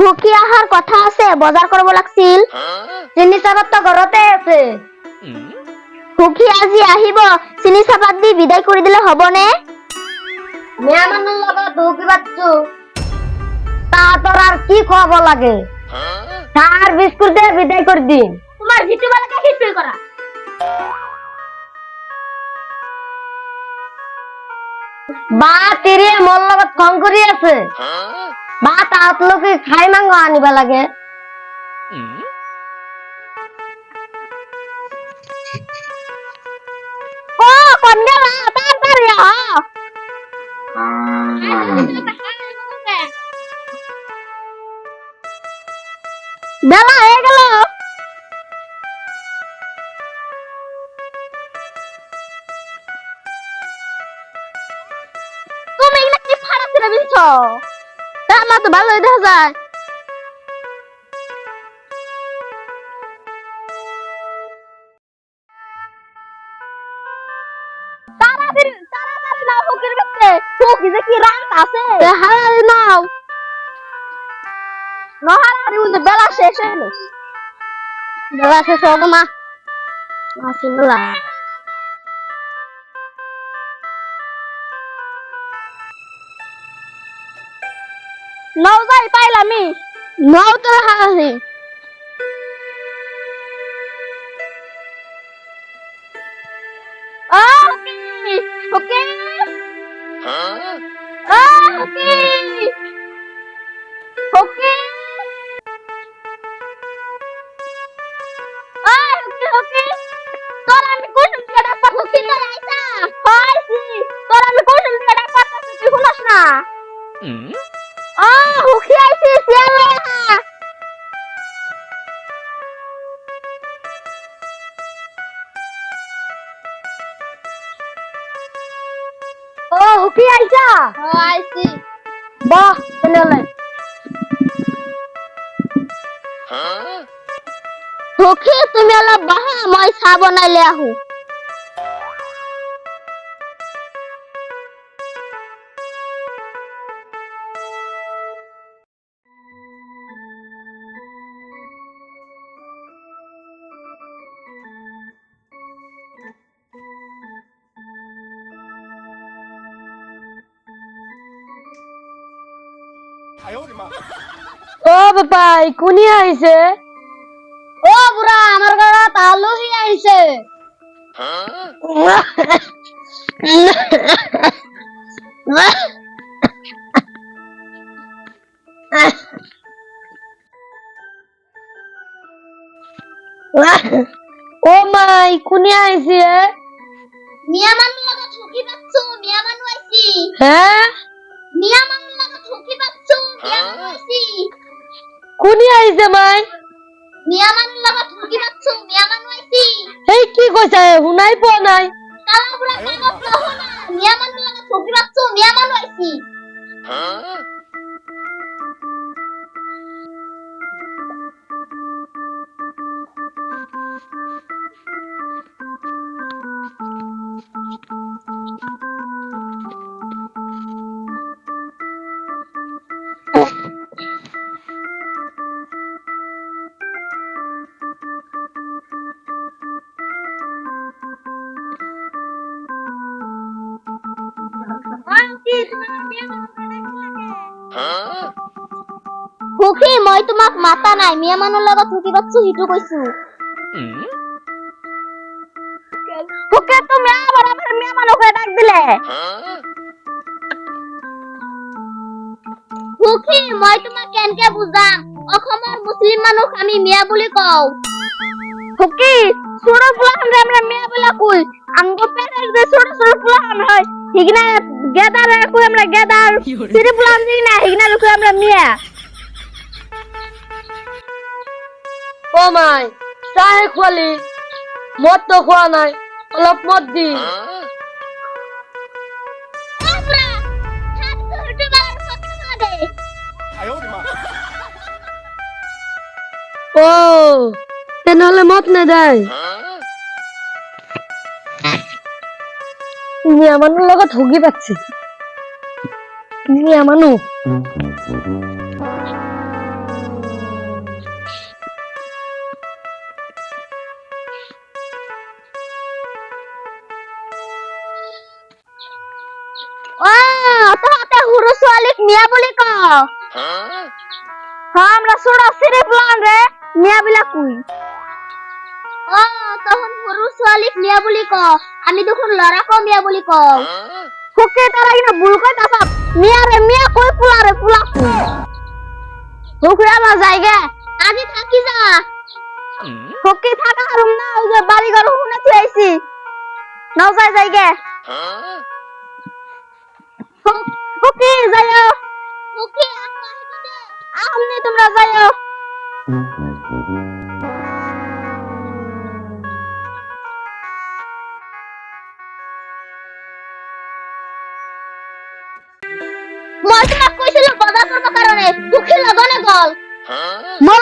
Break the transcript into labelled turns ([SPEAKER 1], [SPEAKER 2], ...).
[SPEAKER 1] সুখী আহার কথা আছে বজাৰ কৰিব লাগছিল। চিনি চাহপাত তো ঘৰতে আছে। সুখী আজি আহিব চিনি চাহপাত দি বিদায় কৰি দিলে হ'বনে? মেয়া লগত সুখী পাতছো তাহাঁতৰ আৰু কি খুৱাব লাগে? চাহ বিস্কুট দিয়ে বিদায় কৰি দিম। তোমাৰ যিটো লাগে সেইটোৱে কৰা। বা তিৰিয়ে মোৰ লগত খং কৰি আছে। বা তাহাঁতলোকে খাই মাংস আনিব লাগে? ক কন্যা বা তাড়াতাড়ি আহ। বেলা হয়ে গেল। তুমি কি ফাড়া আমার তো ভালোই দেখা যায়। বেলা শেষ হলো বেলা শেষ হলো না নাও যাই পাইলামি নাও Ah. Ah. Ah. তোর আমি কোন জায়গা পাবো কি আহ হুকি আইছি সিয়ালা ও হুকি আইছা? আইছি। বাহ তেনেহলে হুকি তুমি অলপ বাহা মই চাহ বনাই লৈ আহো।
[SPEAKER 2] ও বাপাই কোনি আহিছে
[SPEAKER 1] ও বুড়া আমার ঘৰত আলহী আহিছে
[SPEAKER 2] ও মাই কোনি আহিছে
[SPEAKER 1] মিয়া মানুহ লগত ঠকি পাচ্ছো মিয়া মানুহ আইছি।
[SPEAKER 2] হে
[SPEAKER 1] মিয়া মানুহ
[SPEAKER 2] কোনি আহিছে মাই?
[SPEAKER 1] মিয়া লগত ঠকি পাচ্ছো মিয়া আইছি।
[SPEAKER 2] এই কি কৈছা শুনাই পোৱা নাই।
[SPEAKER 1] কালা বুড়া কাগজ নহনা মিয়া লগত ঠকি পাচ্ছো মিয়া মানুহ আইছি। সুখী মই তোমাক মাতা নাই। মিয়া মানুহৰ লগত ঠকি সিটো কৈছো। বুজাম? অসমৰ মুছলিম আমি মিয়া বুলি কওঁ। সুখী পোলাহান আমরা মিয়া বলে পেটের যে হয় হিগনা গেদার কই আমরা গেদার? সিরি পোলাহান হিগনা হিগনা কই আমরা মিয়া।
[SPEAKER 2] ও মাই চাহে খোৱালি মদ তো খোৱা নাই অলপ মদ দি? ও তেনেহলে মদ নেদাই। মিয়া মানুহ লগত হুগি পাচ্ছি মিয়া মানুহ
[SPEAKER 1] মিয়া বলি ক। হ্যাঁ? হ্যাঁ আমরা সোডা সিরে প্লান রে। মিয়া বিলা কুই ও তখন হুরু ছোৱালীক মিয়া বুলি ক আমি দেখোন লৰাকো মিয়া বুলি কওঁ। ফুকে তারা কিনা ভুল কই মিয়া রে মিয়া কই পুলা রে পুলা ফুকরে আমার জায়গা আজি থাকি যা। ফুকি থাকা হারুম না ওই যে বাড়ি ঘর হুনে তুই আইছি নাও যাই জায়গা ফুকি যাইও ফুকি আমনি তোমরা যাইও কাৰণে সুখী লগনে গল মই